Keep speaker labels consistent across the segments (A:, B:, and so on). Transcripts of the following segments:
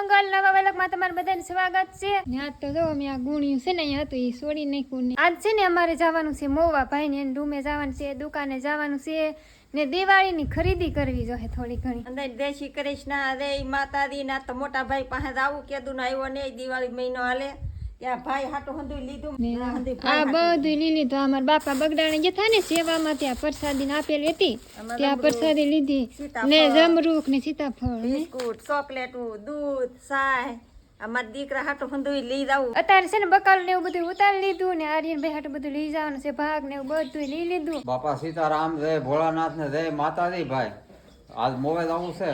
A: મંગળ નવા વેલકમાં તમારું બધાને સ્વાગત છે. ને તો જો અમે આ ગુણ્યું છે ને અહીંયા હતું એ છોડી નાખ્યું ને. આજ છે ને અમારે જવાનું છે મોવા ભાઈ ને રૂમે જવાનું છે દુકાને જવાનું છે ને દિવાળીની ખરીદી કરવી જોઈએ થોડી ઘણી.
B: અંદર દેશી કૃષ્ણ રે માતાજી ના તો મોટા ભાઈ પાસે આવું કેદું ના આવ્યો ને દિવાળી મહિનો હાલે. આ.
A: બધું લીલી તો અમારા બાપા બગડાણે જતા ને સેવામાં ત્યાં પ્રસાદી આપેલી હતી. ત્યાં પ્રસાદી લીધી.
B: સીતાફળ,
A: ને જમરૂખ ને સીતાફળ ને
B: બિસ્કુટ ચોકલેટું દૂધ ચાય અમારા દીકરા હાટું હંધુય લઈ જાવું
A: અત્યારે છે ને બકાલ ને એવું બધું ઉતારી લીધું ને આર્યન ભાઈ હાટું બધું લઈ જવાનું છે ભાગ ને એવું બધું લઈ લીધું.
C: બાપા સીતારામ જય ભોળાનાથ ને જય માતાજી ભાઈ. આજ મોબાઈલ આવું છે.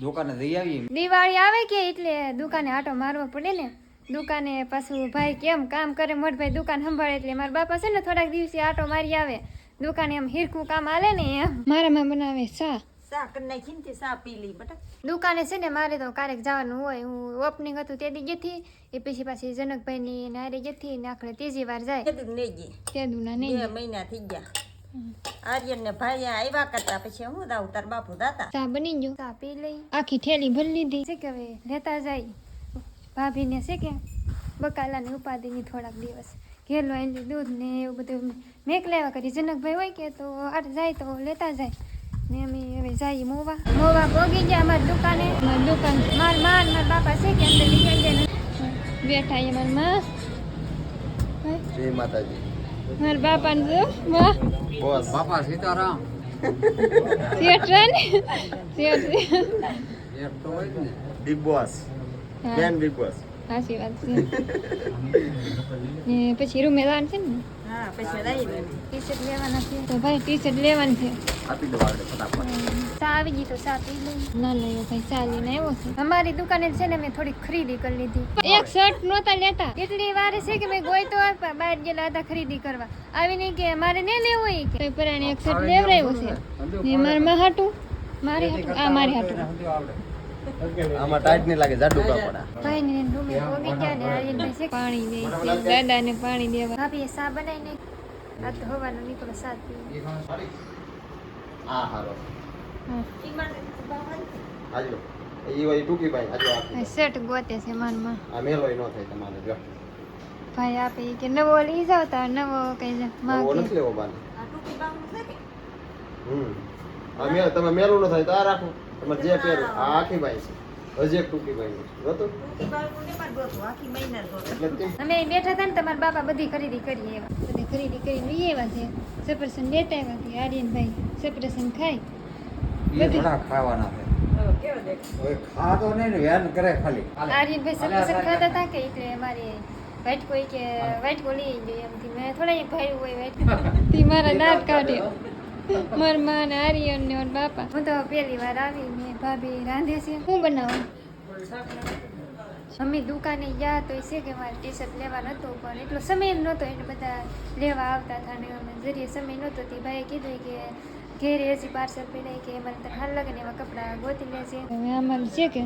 C: દુકાને જઈ આવી
A: દિવાળી આવે કે એટલે દુકાને આટો મારવો પડે ને? દુકાને પાછું ભાઈ કેમ કામ કરે? મોટ ભાઈ દુકાન સંભાળે એટલે મારા બાપા છે ને થોડાક દિવસે આટો મારી આવે. દુકાને એમ હિરખું કામ આલે ને એમ. મારામાં બનાવે ચા.
B: ચા કરી નાખી તે ચા પી લી બટા.
A: દુકાને છે ને મારે તો ક્યારેક જવાનું હોય. હું ઓપનિંગ હતું તે દી ગઈ એ પછી પાછી જનકભાઈની નારે જતી ને આખરે ત્રીજી વાર જાય.
B: કેદું નહીં ગઈ
A: તેદુના
B: બે
A: નહીં
B: મહિના થઈ ગયા. આર્યન ને ભાઈ આવ્યા કરતા પછી હું દાવ તાર બાપુ દાતા
A: ચા બની ગયો. ચા પી લઈ. આખી થેલી ભરી લીધી. છે કે હવે લેતા જાય. ભાભીને છે કે બકાલાની ઉપાધિની થોડાક દિવસ ઘેલો એની દૂધ ને એવું બધું મેક લેવા કરી. જનકભાઈ હોય કે તો આટ જાય તો લેતા જાય. ને અમે હવે જઈએ મોવા. મોવા ભોગી ગયા અમારી દુકાને. અમારી દુકાન માર માર માર બાપા છે કે અંદર લઈ જાય બેઠા એ મારમાં
D: જય માતાજી.
A: મારા બાપાને જો વાહ
D: બોસ.
C: બાપા સીતારામ.
A: શેઠ રે ને શેઠ
C: તો હોય ને.
D: Big boss. બેન બિગ બોસ.
A: સાચી વાત છે. ને પછી રૂમે જવાનું છે ને?
B: હા પછી
A: ટી શર્ટ લેવાના છે. તો ભાઈ ટી શર્ટ લેવાની છે.
D: આપી દો આગળ ફટાફટ.
A: ચા આવી ગઈ તો ચા પી લઈ ના લઈ ભાઈ ચા લઈને આવ્યો છે. અમારી દુકાને છે ને મેં થોડી ખરીદી કરી લીધી. એક શર્ટ નહોતા લેતા. કેટલી વાર છે કે મેં ગોઈ તો બહાર ગયેલા હતા ખરીદી કરવા. આવીને કે મારે નહીં લેવું હોય કે? પરાણે એક શર્ટ લેવડાવ્યો છે. ને મારે માં હાટું. મારી હાટું. આ મારી હાટું.
D: આમાં ટાઈટ નહીં લાગે જાડું કાપડા.
A: ભાઈ ને રૂમે પોગી ગયા ને આર્યનભાઈ છે પાણી દે દાદા ને પાણી દેવા. ભાભી સા બનાવી નાખી આ તો હવાનો નીકળો પી.
D: આ હારો હાજો ઈ હોય ટૂંકી ભાઈ હાજો આપી દો.
A: ગોતે છે માનમાં.
D: આ મેલો નો થાય તમારે જો.
A: ભાઈ આપે કે નવો લઈ જાવ તો નવો કઈ જા
D: નવો નથી લેવો બાને.
B: આ ટૂંકી બાંગડું છે કે?
D: હમ. આ મેલ તમે મેલું ન થાય તો આ રાખો. તમારે જે પહેરો આ આખી ભાઈ છે. હજી એક ટૂંકી ભાઈ છે.
A: અમે બેઠા હતા ને તમારા બાપા બધી ખરીદી કરી એવા. બધી ખરીદી કરી લઈ એવા છે. સપરસન લેતા એવા છે. આર્યનભાઈ સપરસન ખાય.
C: એ ખાવાના છે. ખાતો નહીં ને વેન કરે ખાલી.
A: આર્યનભાઈ સપરસન ખાતા હતા કે એટલે અમારે વાઈટ કોઈ કે વાઈટ ગઈ એમથી મેં થોડા ભાઈ હોય વાઈટ મારા દાંત કાઢ્યો. મારા માં આર્યન ને બાપા. હું તો પહેલી વાર આવી ને ભાભી રાંધે છે. હું બનાવું? મમ્મી દુકાને ગયા તો છે કે મારે ટી શર્ટ લેવા નહોતું પણ એટલો સમય નહોતો એટલે બધા લેવા આવતા હતા ને અમે જરીએ સમય નહોતો તે ભાઈએ કીધું કે ઘેરે હજી પાર્સલ પીડાય કે મને તો હાલ લગે ને એવા કપડાં ગોતી લેશે હવે આમાં છે કે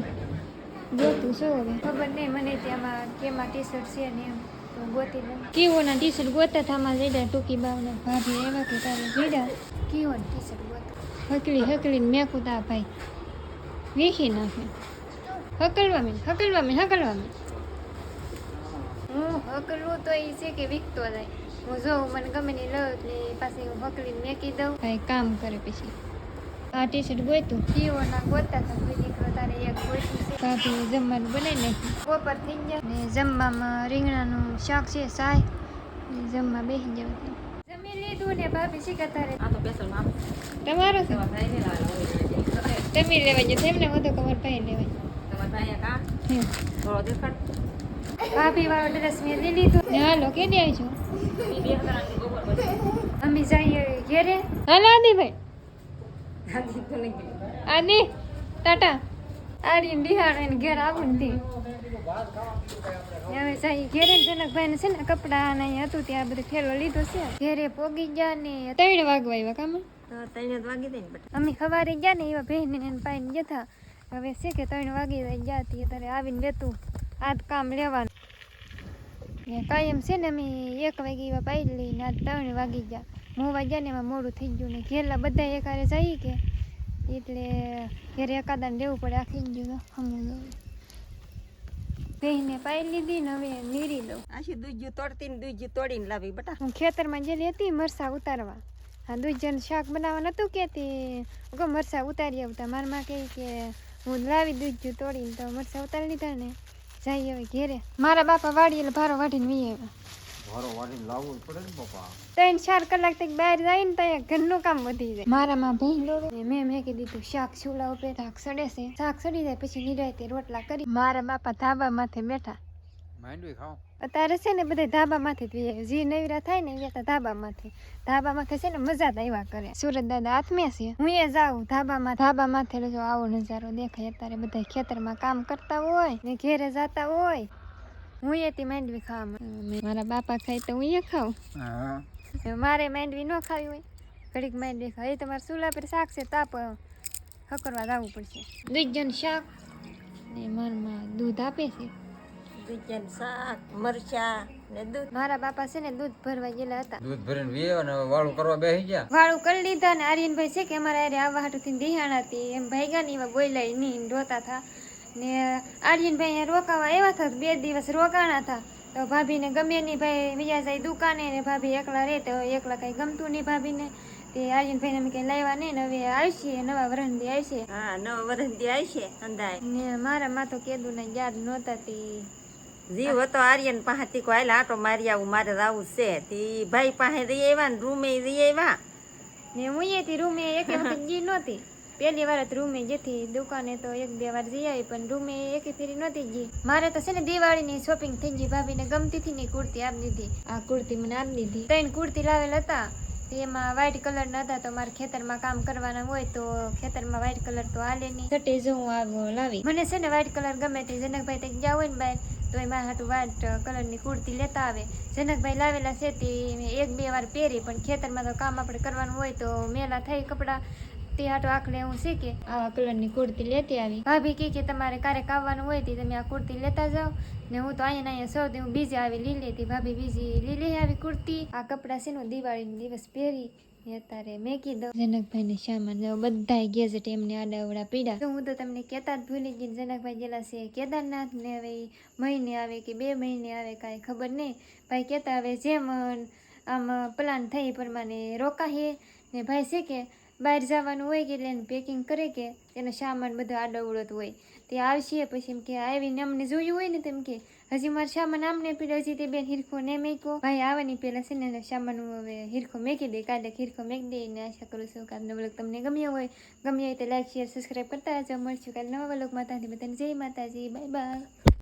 A: ગોતું શું હવે? ખબર નહીં મને ત્યાંમાં કેમાં ટી શર્ટ છે ને એમ. ગોતી લે કીવોના ટી શર્ટ ગોતા થામાં જઈ ટૂંકી બાવને ભાભી એવા કે તારે જીડા કીઓના ટી શર્ટ ગોતા હકલી હકલીને મેં તા ભાઈ. વીખી નાખે. હકલવા મેં હકલવા મેં હકલવા મેં હું હકલું તો એ છે કે વિકતો જાય. હું જોઉં, મને ગમે નહીં લઉં એટલે પાછી હું હકલીને મેકી દઉં. ભાઈ કામ કરે પછી. આ ટી શર્ટ ગોતું. કીઓના ગોતા કોઈ દીકરો તારે એક ગોતું છે ભાભી જમવાનું બનાવી નાખ્યું બપોર થઈ ગયા ને જમવામાં રીંગણાનું શાક છે સાય જમવા બેસી જવું જમી લીધું ને ભાભી શીખા તારે.
B: આ તો પેસલમાં
A: તમારો છે. તમે લેવા જો તેમને વધુ ભાઈ લેવાય.
B: તમારા ભાઈ દેખાડ.
A: ભાભી વાળો ડ્રેસ મેં લઈ લીધો. હાલો કેદી આવી છો? અમે જઈએ ઘેરે. હાલો આદિભાઈ. આદિ ટાટા. બિહાર એને ઘેર આવું ને હવે સાહી ઘેરે જનકભાઈ ને છે ને કપડાં ને હતું ત્યાં બધું ફેરવો લીધો છે. ઘેરે પોગી ગયા ને ત્રણ વાગવા આવ્યા કામ
B: તો વાગી ને
A: અમે સવારે ગયા ને એવા બહેન ને પાઈને જતા હવે છે કે ત્રણ વાગી ગયા ગયા ત્યારે આવીને લેતું આ કામ લેવાનું કાયમ છે ને અમે એક વાગે એવા પાઈ લઈને આ ત્રણ વાગી ગયા. મોવા ગયા ને એમાં મોડું થઈ ગયું ને ઘેરલા બધા એકારે જઈએ કે એટલે ઘેરે એકાદાને લેવું પડે આખી ગયું હમું બેને પાઈ લીધી ને હવે નીરી દઉં
B: આશી દૂજ્યું તોડતી ને દૂજ્યું તોડીને લાવી બટા.
A: હું ખેતરમાં ગયેલી હતી મરસા ઉતારવા. હા દૂજન શાક બનાવવા નતું કહેતી. હું કહું મરસા ઉતારી આવતા મારા માં કહે કે હું લાવી દૂજ્યું તોડીને. તો મરસા ઉતારી લીધા ને જઈ હવે ઘેરે. મારા બાપા વાડી એટલે ભારો વાઢીને વી આવ્યા.
C: ઘરો વાળીને લાવવું જ પડે ને પપ્પા.
A: ત્રણ ચાર કલાક તક બહાર જાય ને ત્યાં ઘરનું કામ વધી જાય. મારામાં ભીંડો મેં મેં કીધું દીધું શાક ચૂલા ઉપર શાક સડે છે. શાક સડી જાય પછી નિરાયતે રોટલા કરી. મારા બાપા ધાબા માથે બેઠા.
C: માંડવી ખાઓ.
A: અત્યારે છે ને બધા ધાબા માથે જ વી આવે. જે નવરા થાય ને એ ધાબા માથે. ધાબા માથે છે ને મજા જ આવ્યા કરે. સુરત દાદા હાથમે છે. હું એ જાઉં ધાબામાં ધાબા માથે જો આવો નજારો દેખાય. અત્યારે બધા ખેતરમાં કામ કરતા હોય. ને ઘેરે જતા હોય. હું એથી માંડવી ખાવા મારા બાપા ખાય તો હું એ ખાઉં. મારે માંડવી ન ખાવી હોય ઘડીક માંડવી ખાવ એ તમારે ચૂલા પર શાક છે તાપ હકરવા જવું પડશે. દૂધ શાક. ને મારમાં દૂધ આપે છે.
B: દૂજન શાક મરચા ને દૂધ.
A: મારા બાપા છે ને દૂધ ભરવા ગયેલા હતા.
C: દૂધ ભરીને વાળું કરવા બેસી ગયા.
A: વાળું કરી લીધા ને આર્યનભાઈ છે કે અમારે અરે આવવા હાટુથી દિહાણા હતી. એમ ભાઈગા ની એવા બોલ્યા નહીં રોતા હતા ને આર્યનભાઈ ભાઈ રોકાવા એવા હતા બે દિવસ રોકાણા હતા. તો ભાભીને ગમે નહીં ભાઈ બીજા જાય દુકાને ને ભાભી એકલા રહે તો એકલા કઈ ગમતું નહીં ભાભીને. તે આર્યનભાઈને અમે કંઈ લાવ્યા નહીં ને હવે આવશે નવા વરંદી આવશે.
B: હા નવા વરંદી આવશે અંદાય
A: ને મારા માં તો કેદું ને યાદ નહોતા તે.
B: જીવ હતો આર્યન પાસેથી કોઈ હાલ આટો મારી આવું મારે આવું છે. તી ભાઈ પાસે રહી આવ્યા ને રૂમે રહી આવ્યા.
A: ને હું એથી રૂમે એક વખત ગઈ નહોતી. પહેલી વાર જ રૂમે જેથી દુકાને તો એક બે વાર જઈ આવી, પણ રૂમે એક ફેરી નહોતી ગઈ. મારે તો છે ને દિવાળીની શોપિંગ થઈ ગઈ, ભાભીને ગમતી હતી ને કુર્તી આપી દીધી. આ કુર્તી મને આપી દીધી. ત્રણ કુર્તી લાવેલ હતા. એમાં વ્હાઈટ કલર હતા, તો મારે ખેતરમાં કામ કરવાના હોય તો ખેતરમાં વ્હાઈટ કલર તો હાલે નહીં. સટે જો હું આગો લાવી. મને છે ને વ્હાઈટ કલર ગમે તે જનકભાઈ ત્યાં ગયા હોય ને ભાઈ તો એ મારા હાટું વ્હાઈટ કલરની કુર્તી લેતા આવે. જનકભાઈ લાવેલા છે તે એક બે વાર પહેરી, પણ ખેતરમાં તો કામ આપણે કરવાનું હોય તો મેલા થઈ કપડાં તે હાટો આખલે હું શીખે આવા કલરની કુર્તી લેતી આવી. ભાભી કહે કે તમારે ક્યારેક આવવાનું હોય તમે આ કુર્તી લેતા જાઓ. ને હું તો અહીંયા અહીંયા સૌથી હું બીજી આવી લીલી હતી ભાભી બીજી લીલી આવી કુર્તી. આ કપડાં છે ને દિવસ પહેરી અત્યારે મેં કીધું જનકભાઈને સામાન જાવ બધા ગેજેટ એમને આડાવડા પીડા. તો હું તો તમને કહેતા જ ભૂલી ગઈ જનકભાઈ ગયેલા છે કેદારનાથ ને હવે મહિને આવે કે બે મહિને આવે કાંઈ ખબર નહીં ભાઈ કહેતા હવે જેમ આમ પ્લાન થઈ પ્રમાણે રોકાઈએ ને ભાઈ છે કે બહાર જવાનું હોય કે એટલે એને પેકિંગ કરે કે એનો સામાન બધો આડોવડત હોય, તે આવશે પછી એમ કે આવીને અમને જોયું હોય ને તેમ કે, હજી મારો સામાન આમને પીડ્યો હજી તે બેન હિરખો ને મેકો ભાઈ આવવાની પહેલા છે ને સામાન હવે હિરખો મેકી દે, કાલે હિરખો મેકી દે ને આશા કરું છું કે આજનો તમને ગમ્યો હોય. ગમ્યો હોય તો લાઈક શેર સબસ્ક્રાઈબ કરતા રહેજો. મળશું કાલે નવા બ્લોગમાં ત્યાંથી બધાને જય માતાજી. Bye bye.